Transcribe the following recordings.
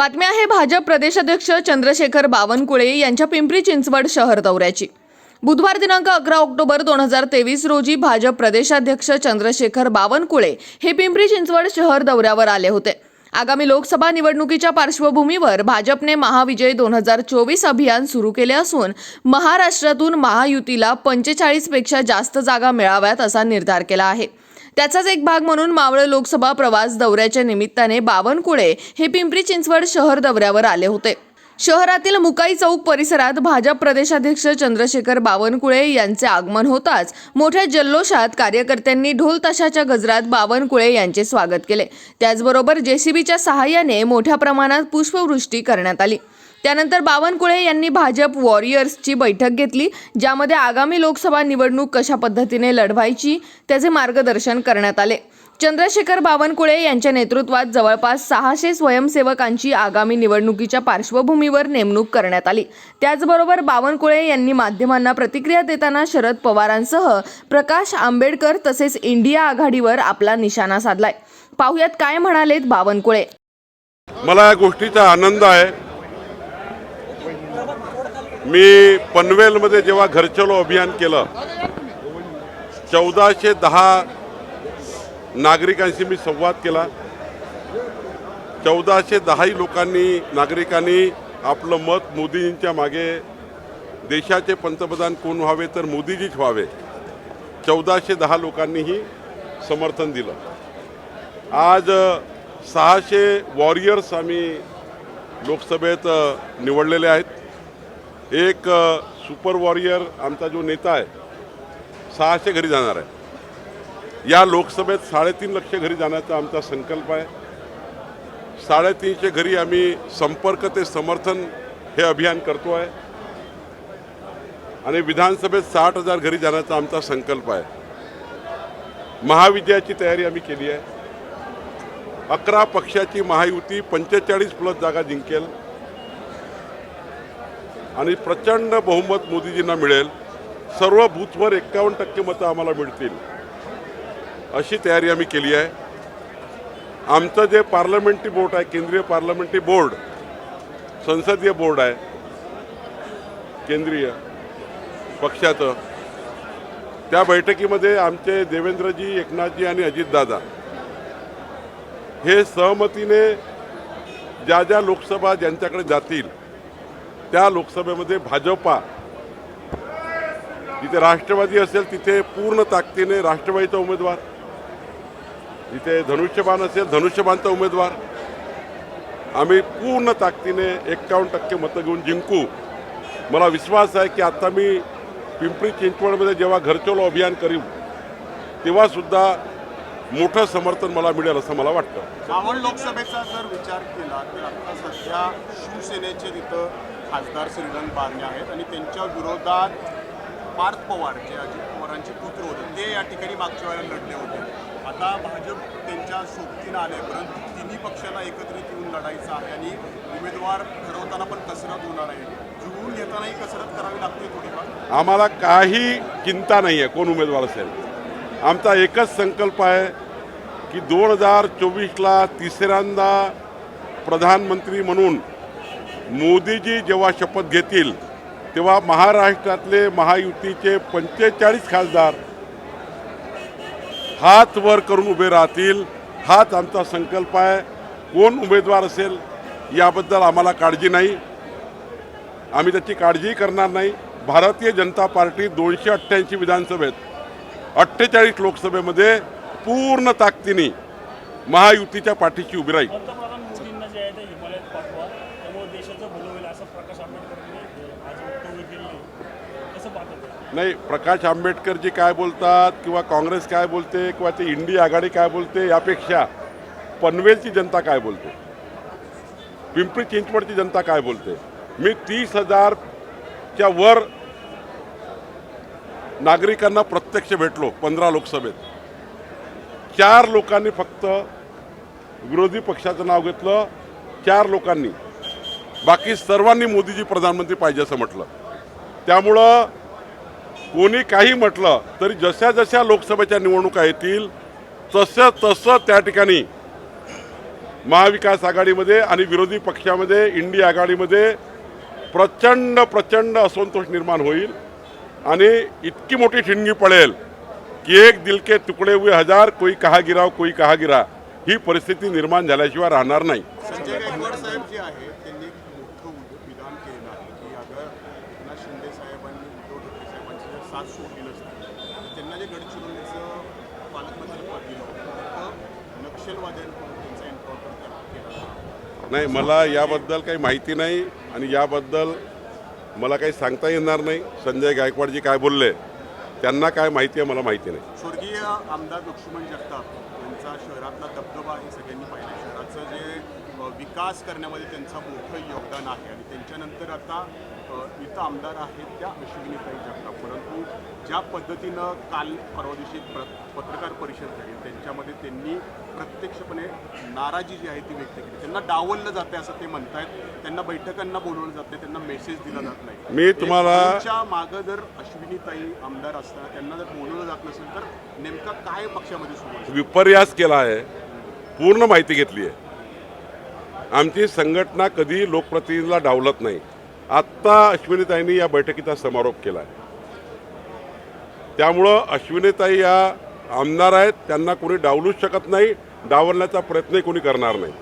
बातमी आहे भाजप प्रदेशाध्यक्ष चंद्रशेखर बावनकुळे यांच्या पिंपरी चिंचवड शहर दौऱ्याची. बुधवार दिनांक अकरा ऑक्टोबर दोन हजार तेवीस रोजी भाजप प्रदेशाध्यक्ष चंद्रशेखर बावनकुळे हे पिंपरी चिंचवड शहर दौऱ्यावर आले होते. आगामी लोकसभा निवडणुकीच्या पार्श्वभूमीवर भाजपने महाविजय दोन हजार चोवीस अभियान सुरू केले असून महाराष्ट्रातून महायुतीला पंचेचाळीसपेक्षा जास्त जागा मिळाव्यात असा निर्धार केला आहे. त्याचाच एक भाग म्हणून मावळ लोकसभा प्रवास दौऱ्याच्या निमित्ताने बावनकुळे हे पिंपरी चिंचवड शहर दौऱ्यावर आले होते. शहरातील मुकाई चौक परिसरात भाजप प्रदेशाध्यक्ष चंद्रशेखर बावनकुळे यांचे आगमन होताच मोठ्या जल्लोषात कार्यकर्त्यांनी ढोल ताशाच्या गजरात बावनकुळे यांचे स्वागत केले. त्याचबरोबर जेसीबीच्या सहाय्याने मोठ्या प्रमाणात पुष्पवृष्टी करण्यात आली. त्यानंतर बावनकुळे यांनी भाजप वॉरियर्सची बैठक घेतली ज्यामध्ये आगामी लोकसभा निवडणूक कशा पद्धतीने लढवायची त्याचे मार्गदर्शन करण्यात आले. चंद्रशेखर बावनकुळे यांच्या नेतृत्वात जवळपास सहाशे स्वयंसेवकांची आगामी निवडणुकीच्या पार्श्वभूमीवर नेमणूक करण्यात आली. त्याचबरोबर बावनकुळे यांनी माध्यमांना प्रतिक्रिया देताना शरद पवारांसह प्रकाश आंबेडकर तसेच इंडिया आघाडीवर आपला निशाणा साधलाय. पाहुयात काय म्हणालेत बावनकुळे? मला या गोष्टीचा आनंद आहे. मी पनवेलमध्ये जेव्हा घरचलो अभियान केलं चौदाशे दहा नागरिकांशी मी संवाद केला. चौदाशे दहाही लोकांनी नागरिकांनी आपलं मत मोदींच्या मागे देशाचे पंतप्रधान कोण व्हावे तर मोदीजीच व्हावे. चौदाशे दहा लोकांनीही समर्थन दिलं. आज सहाशे वॉरियर्स आम्ही लोकसभेत निवडलेले आहेत. एक सुपर वॉरियर आमचा जो नेता आहे सहाशे घरी जाणार आहे. या लोकसभेत साडेतीन लक्ष घरी जाण्याचा आमचा संकल्प आहे. साडेतीनशे घरी आम्ही संपर्क ते समर्थन हे अभियान करतो आहे. आणि विधानसभेत साठ हजार घरी जाण्याचा आमचा संकल्प आहे. महाविजयाची तयारी आम्ही केली आहे. अकरा पक्षाची महायुती पंचेचाळीस प्लस जागा जिंकेल. आणि प्रचंड बहुमत मोदीजींना मिळेल. सर्व बूथवर एक्कावन्न टक्के मतं आम्हाला मिळतील. अशी तयारी आम्ही केली आहे. आमचं जे पार्लमेंटरी बोर्ड आहे केंद्रीय पार्लमेंटरी बोर्ड संसदीय बोर्ड आहे केंद्रीय पक्षाचं त्या बैठकीमध्ये आमचे देवेंद्रजी एकनाथजी आणि अजितदादा हे सहमतीने ज्या ज्या लोकसभा ज्यांच्याकडे जातील त्या लोकसभेमध्ये भाजपा जिथे राष्ट्रवादी असेल तिथे पूर्ण ताकदीने राष्ट्रवादीचा उमेदवार. जिथे धनुष्यबाण असेल धनुष्यबाणचा उमेदवार. आम्ही पूर्ण ताकदीने एक्कावन्न टक्के मतं घेऊन जिंकू. मला विश्वास आहे की आता मी पिंपरी चिंचवडमध्ये जेव्हा घरचोलो अभियान करीन तेव्हासुद्धा मोठं समर्थन मला मिळेल असं मला वाटतं. मावळ लोकसभेचा जर विचार केला तर आता सध्या शिवसेनेचे तिथं खासदार श्रीरंग बारणे आहेत आणि त्यांच्या विरोधात पार्थ पवार जे अजित पवारांचे पुत्र होते. ते या ठिकाणी मागच्या वेळेला लढले होते. आता भाजप त्यांच्या सोबतीनं आले परंतु तिन्ही पक्षाला एकत्रित येऊन लढायचं आहे आणि उमेदवार ठरवताना पण कसरत होणार आहे. जुळवून घेतानाही कसरत करावी लागते थोडीफार. आम्हाला काही चिंता नाही आहे कोण उमेदवार असेल. आमचा एकच संकल्प आहे की दोन हजार चोवीसला तिसऱ्यांदा प्रधानमंत्री म्हणून मोदीजी जेव्हा शपथ घेतील तेव्हा महाराष्ट्रातले महायुतीचे पंचेचाळीस खासदार हात वर करून उभे राहतील हाच आमचा संकल्प आहे. कोण उमेदवार असेल याबद्दल आम्हाला काळजी नाही. आम्ही त्याची काळजीही करणार नाही. भारतीय जनता पार्टी दोनशे अठ्ठ्याऐंशी विधानसभेत अठ्ठेचाळीस लोकसभेमध्ये पूर्ण ताकदीने महायुतीच्या पाठीशी उभी राहील पंतप्रधान मोदींना जे आहे ते हिमालयात पाठवा त्यामुळे देशाचं भलं होईल असं प्रकाश आंबेडकरांनी आज वक्तव्य केलं आहे कसं पाहतात नाही प्रकाश आंबेडकरजी काय बोलतात किंवा काँग्रेस काय बोलते किंवा ते इंडिया आघाडी काय बोलते यापेक्षा पनवेलची जनता काय बोलते? पिंपरी चिंचवडची जनता काय बोलते? मी तीस हजारच्या वर नागरिकांना प्रत्यक्ष भेटलो पंधरा लोकसभेत. चार लोकांनी फक्त विरोधी पक्षाचं नाव घेतलं चार लोकांनी. बाकी सर्वांनी मोदीजी प्रधानमंत्री पाहिजे असं म्हटलं. त्यामुळं कोणी काही म्हटलं तरी जशा जशा लोकसभेच्या निवडणुका येतील तसं तसं त्या ठिकाणी महाविकास आघाडीमध्ये आणि विरोधी पक्षामध्ये इंडिया आघाडीमध्ये प्रचंड प्रचंड असंतोष निर्माण होईल आणि इतकी मोठी ठिणगी पडेल की एक दिल के तुकडे हुए हजार कोई कहा गिराव कोई कहा गिरा ही परिस्थिती निर्माण झाल्याशिवाय राहणार नाही संजय गायकवाड साहेब जे आहेत त्यांनी एक मोठं उद- विधान केलेलं आहे की अगर एकनाथ शिंदे साहेबांनी उद्धव ठाकरे साहेबांची जर साथ सोडली नसती तर त्यांना जे गडचिरोलीचं पालकमंत्रीपद दिलं होतं तर नक्षलवाद्यांकडून त्यांचा एन्काउंटर केला होता. नाही मला याबद्दल काही माहिती नाही आणि याबद्दल मला काही सांगता येणार नाही. संजय गायकवाडजी काय बोलले त्यांना काय माहिती आहे मला माहिती नाही. स्वर्गीय आमदार लक्ष्मण जगताप यांचा शहरातला दबदबा हे सगळ्यांनी पाहिला शहराचं जे विकास करण्यामध्ये त्यांचं मोठं योगदान आहे. आणि त्यांच्यानंतर आता इथं आमदार आहेत त्या अश्विनीताई जगताप. परंतु ज्या पद्धतीनं काल परवा दिवशी प्र पत्रकार परिषद झाली त्यांच्यामध्ये त्यांनी प्रत्यक्षपणे नाराजी जी आहे ती व्यक्त केली. त्यांना डावललं जाते असं ते म्हणतायत. त्यांना बैठकांना बोलवलं जात त्यांना मेसेज दिला जात नाही. मी तुम्हाला- त्यांच्या मागं जर अश्विनीताई आमदार असताना त्यांना जर बोलवलं जात नसेल तर नेमका काय पक्षामध्ये सुरू विपर्यास केला आहे. पूर्ण माहिती घेतली आहे. आमची संघटना कधी लोकप्रतिनिधीला डावलत नाही. आत्ता अश्विनीताईंनी या बैठकीचा समारोप केला आहे त्यामुळं अश्विनीताई या आमदार आहेत त्यांना कोणी डावलूच शकत नाही डावलण्याचा प्रयत्नही कोणी करणार नाही.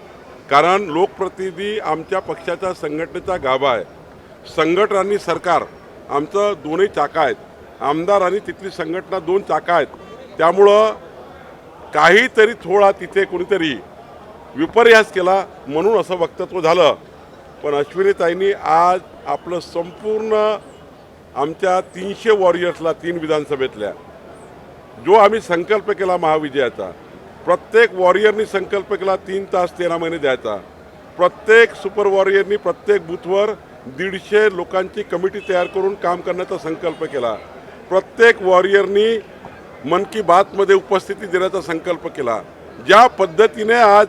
कारण लोकप्रतिनिधी आमच्या पक्षाच्या संघटनेचा गाभा आहे. संघटना आणि सरकार आमचं दोन्ही चाका आहेत. आमदार आणि तिथली संघटना दोन चाका आहेत. त्यामुळं काहीतरी थोडा तिथे कोणीतरी विपर्यास केला म्हणून असं वक्तव्य झालं. पण अश्विनीताईंनी आज आपलं संपूर्ण आमच्या तीनशे वॉरियर्सला तीन विधानसभेतल्या. जो आम्ही संकल्प केला महाविजयाचा प्रत्येक वॉरियरनी संकल्प केला तीन तास तेरा महिने द्यायचा. प्रत्येक सुपर वॉरियरनी प्रत्येक बूथवर दीडशे लोकांची कमिटी तयार करून काम करण्याचा संकल्प केला. प्रत्येक वॉरियरनी मन की बातमध्ये उपस्थिती देण्याचा संकल्प केला. ज्या पद्धतीने आज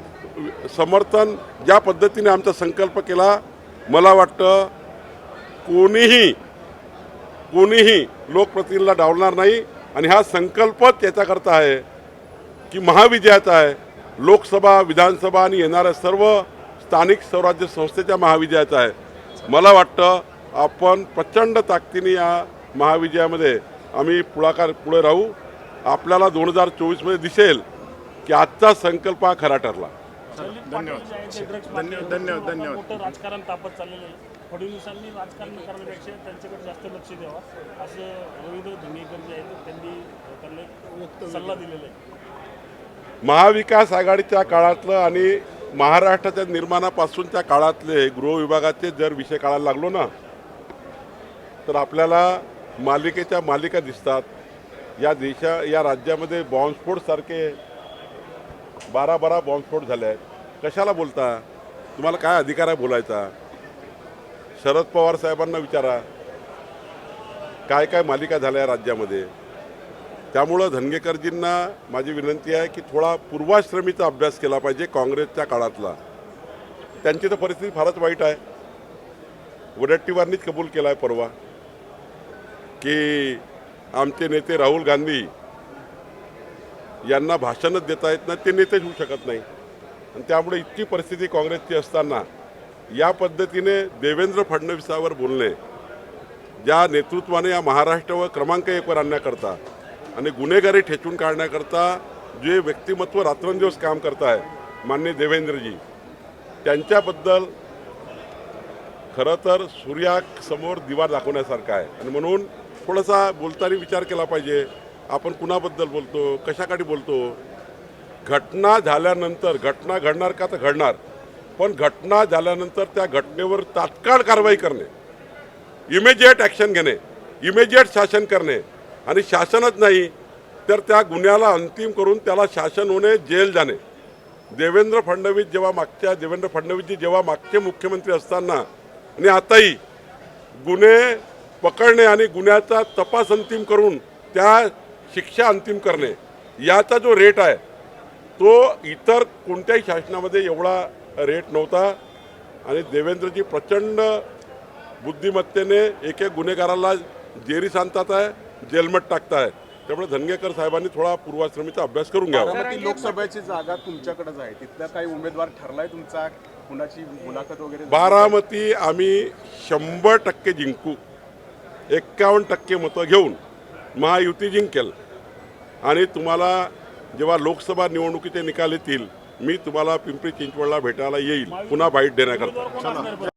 समर्थन ज्या पद्धतीने आमचा संकल्प केला मला वाटतं कोणीही कोणीही लोकप्रतिनिधीला डावलणार नाही. आणि हा संकल्पच याच्याकरता आहे की महाविजयाचा आहे. लोकसभा विधानसभा आणि येणाऱ्या सर्व स्थानिक स्वराज्य संस्थेच्या महाविजयाचा आहे. मला वाटतं आपण प्रचंड ताकदीने या महाविजयामध्ये आम्ही पुढाकार पुढे राहू. आपल्याला दोन हजार चोवीसमध्ये दिसेल की आजचा संकल्प हा खरा ठरला. धन्यवाद. धन्यवाद. धन्यवाद मोठं राजकारण तापत चाललेलं आहे. फडणवीसांनी राजकारण करण्यापेक्षा त्यांच्याकडे जास्त लक्ष द्यावं. असं रवींद्र धंगेकर जे आहेत त्यांनी त्यांना एक सल्ला दिलेला आहे. महाविकास आघाडीच्या काळातलं आणि महाराष्ट्राच्या निर्माणापासूनच्या काळातले गृह विभागाचे जर विषय काढायला लागलो ना तर आपल्याला मालिकेच्या मालिका दिसतात. या देशा या राज्यामध्ये बॉम्बस्फोटसारखे बारा बारा बॉम्बस्फोट झाले आहेत. कशाला बोलता? तुम्हाला काय अधिकार आहे बोलायचा? शरद पवार साहेबांना विचारा. काय काय मालिका झाल्या या राज्यामध्ये? त्यामुळं धनगेकरजींना माझी विनंती आहे की थोडा पूर्वाश्रमीचा अभ्यास केला पाहिजे काँग्रेसच्या काळातला. त्यांची तर परिस्थिती फारच वाईट आहे. वडट्टीवारनीच कबूल केला आहे परवा. की आमचे नेते राहुल गांधी यांना भाषणच देता येत नाही ते नेतेच होऊ शकत नाही. आणि त्यामुळे इतकी परिस्थिती काँग्रेसची असताना या पद्धतीने देवेंद्र फडणवीसावर बोलणे ज्या नेतृत्वाने या महाराष्ट्रावर क्रमांक एकवर आणण्याकरता आणि गुन्हेगारी ठेचून काढण्याकरता जे व्यक्तिमत्व रात्रंदिवस काम करत आहे मान्य देवेंद्रजी त्यांच्याबद्दल खरं तर सूर्यासमोर दिवा दाखवण्यासारखा आहे. आणि म्हणून थोडासा बोलताना विचार केला पाहिजे आपण कुणाबद्दल बोलतो कशासाठी बोलतो घटना झाल्यानंतर घटना घडणार का तर घडणार पण घटना झाल्यानंतर त्या घटनेवर तात्काळ कारवाई करणे इमिजिएट ॲक्शन घेणे इमिजिएट शासन करणे. आणि शासनच नाही तर त्या गुन्ह्याला अंतिम करून त्याला शासन होणे जेल जाणे. देवेंद्र फडणवीस जेव्हा मागच्या देवेंद्र फडणवीसजी जेव्हा मागचे मुख्यमंत्री असताना आणि आताही गुन्हे पकडणे आणि गुन्ह्याचा तपास अंतिम करून त्या शिक्षा अंतिम करणे याचा जो रेट आहे तो इतर कोणत्याही शासनामध्ये एवढा रेट नव्हता. आणि देवेंद्रजी प्रचंड बुद्धिमत्तेने एक एक गुन्हेगाराला जेरीस आणतात आहे जेलमट टाकताय त्यामुळे धनगेकर साहेबांनी थोडा पूर्वाश्रमीचा अभ्यास करून घ्यावा. लोकसभेची जागा तुमच्याकडेच आहे. तिथला काही उमेदवार ठरलाय तुमचा? कुणाची मुलाखत वगैरे? बारामती आम्ही शंभर टक्के जिंकू. एक्कावन्न टक्के मतं घेऊन महायुती जिंकेल. आणि तुम्हाला जेव्हा लोकसभा निवडणुकीचे निकाल येतील मी तुम्हाला पिंपरी चिंचवडला भेटायला येईल. पुन्हा बाईट देण्याकरता.